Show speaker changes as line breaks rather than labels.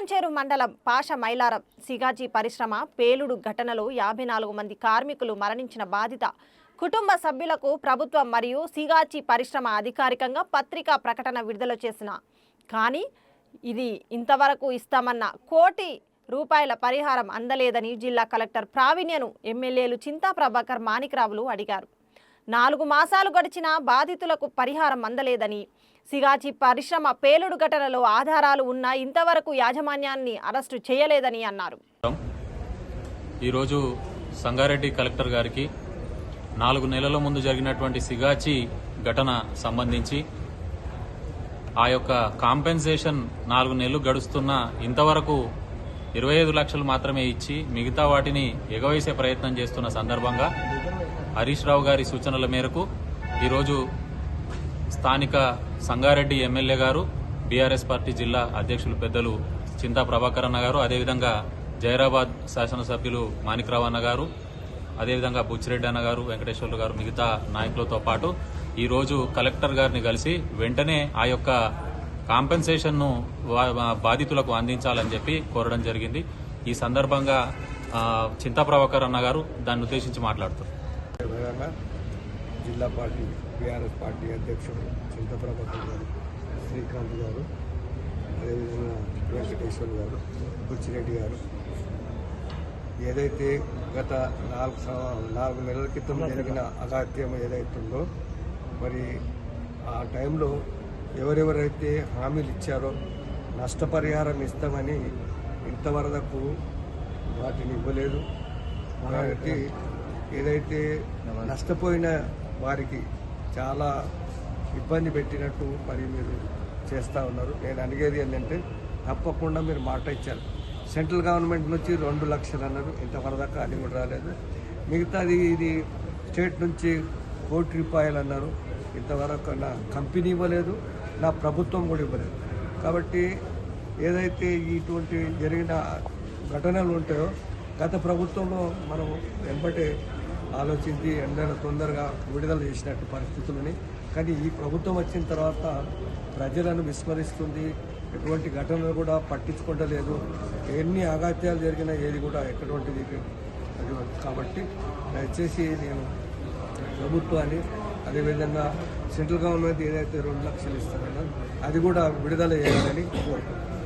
పటాన్చేరు మండలం పాష మైలారం సిగాజీ పరిశ్రమ పేలుడు ఘటనలో యాభై నాలుగు మంది కార్మికులు మరణించిన బాధిత కుటుంబ సభ్యులకు ప్రభుత్వం మరియు సిగాచి పరిశ్రమ అధికారికంగా పత్రికా ప్రకటన విడుదల చేసిన. కానీ ఇది ఇంతవరకు ఇస్తామన్న కోటి రూపాయల పరిహారం అందలేదని జిల్లా కలెక్టర్ ప్రావీణ్యను ఎమ్మెల్యేలు చింతా ప్రభాకర్ మాణిక్రావులు అడిగారు. నాలుగు మాసాలు గడిచినా బాధితులకు పరిహారం అందలేదని. సిగాచి పరిశ్రమ పేలుడు ఘటనలో ఆధారాలు ఉన్నా ఇంతవరకు యాజమాన్యాన్ని అరెస్టు చేయలేదని అన్నారు.
ఈరోజు సంగారెడ్డి కలెక్టర్ గారికి నాలుగు నెలల ముందు జరిగినటువంటి సిగాచి ఘటన సంబంధించి ఆ యొక్క కాంపెన్సేషన్ నాలుగు నెలలు గడుస్తున్న ఇంతవరకు ఇరవై ఐదు లక్షలు మాత్రమే ఇచ్చి మిగతా వాటిని ఎగవేసే ప్రయత్నం చేస్తున్న సందర్భంగా హరీష్ రావు గారి సూచనల మేరకు ఈరోజు స్థానిక సంగారెడ్డి ఎమ్మెల్యే గారు బీఆర్ఎస్ పార్టీ జిల్లా అధ్యక్షులు పెద్దలు చింతా ప్రభాకర్ అన్న గారు అదేవిధంగా జైరాబాద్ శాసనసభ్యులు మాణిక్రావు అన్న గారు అదేవిధంగా బుచ్చిరెడ్డి అన్న గారు వెంకటేశ్వర్లు గారు మిగతా నాయకులతో పాటు ఈరోజు కలెక్టర్ గారిని కలిసి వెంటనే ఆ యొక్క కాంపెన్సేషన్ను వా- బాధితులకు అందించాలని చెప్పి కోరడం జరిగింది. ఈ సందర్భంగా చింతా ప్రభాకర్ అన్న గారు దాన్ని ఉద్దేశించి మాట్లాడుతారు
జిల్లా పార్టీ బీఆర్ఎస్ పార్టీ అధ్యక్షుడు చింతప్రభాకర్ గారు శ్రీకాంత్ గారు అదేవిధంగా వెంకటేశ్వర్ గారు బుచ్చిరెడ్డి గారు. ఏదైతే గత నాలుగు నాలుగు నెలల క్రితం జరిగిన అగాత్యం ఏదైతుందో మరి ఆ టైంలో ఎవరెవరైతే హామీలు ఇచ్చారో నష్టపరిహారం ఇస్తామని ఇంతవరకు వాటిని ఇవ్వలేదు. కాబట్టి ఏదైతే నష్టపోయిన వారికి చాలా ఇబ్బంది పెట్టినట్టు మరి మీరు చేస్తూ ఉన్నారు. నేను అడిగేది ఏంటంటే తప్పకుండా మీరు మాట ఇచ్చారు. సెంట్రల్ గవర్నమెంట్ నుంచి రెండు లక్షలు అన్నారు. ఇంతవరదాకా అది కూడా రాలేదు. మిగతాది ఇది స్టేట్ నుంచి కోటి రూపాయలు అన్నారు. ఇంతవరకు నా కంపెనీ ఇవ్వలేదు నా ప్రభుత్వం కూడా ఇవ్వలేదు. కాబట్టి ఏదైతే ఇటువంటి జరిగిన ఘటనలు ఉంటాయో గత ప్రభుత్వంలో మనం వెంబటే ఆలోచించి ఎండను తొందరగా విడుదల చేసినట్టు పరిస్థితులని. కానీ ఈ ప్రభుత్వం వచ్చిన తర్వాత ప్రజలను విస్మరిస్తుంది. ఎటువంటి ఘటనలు కూడా పట్టించుకుంటలేదు ఎన్ని ఆఘాత్యాలు జరిగినా ఏది కూడా ఎటువంటిది కాబట్టి దయచేసి నేను ప్రభుత్వాన్ని అదేవిధంగా సెంట్రల్ గవర్నమెంట్ ఏదైతే రెండు లక్షలు ఇస్తారో అది కూడా విడుదల చేయాలని కోరుకుంటున్నాను.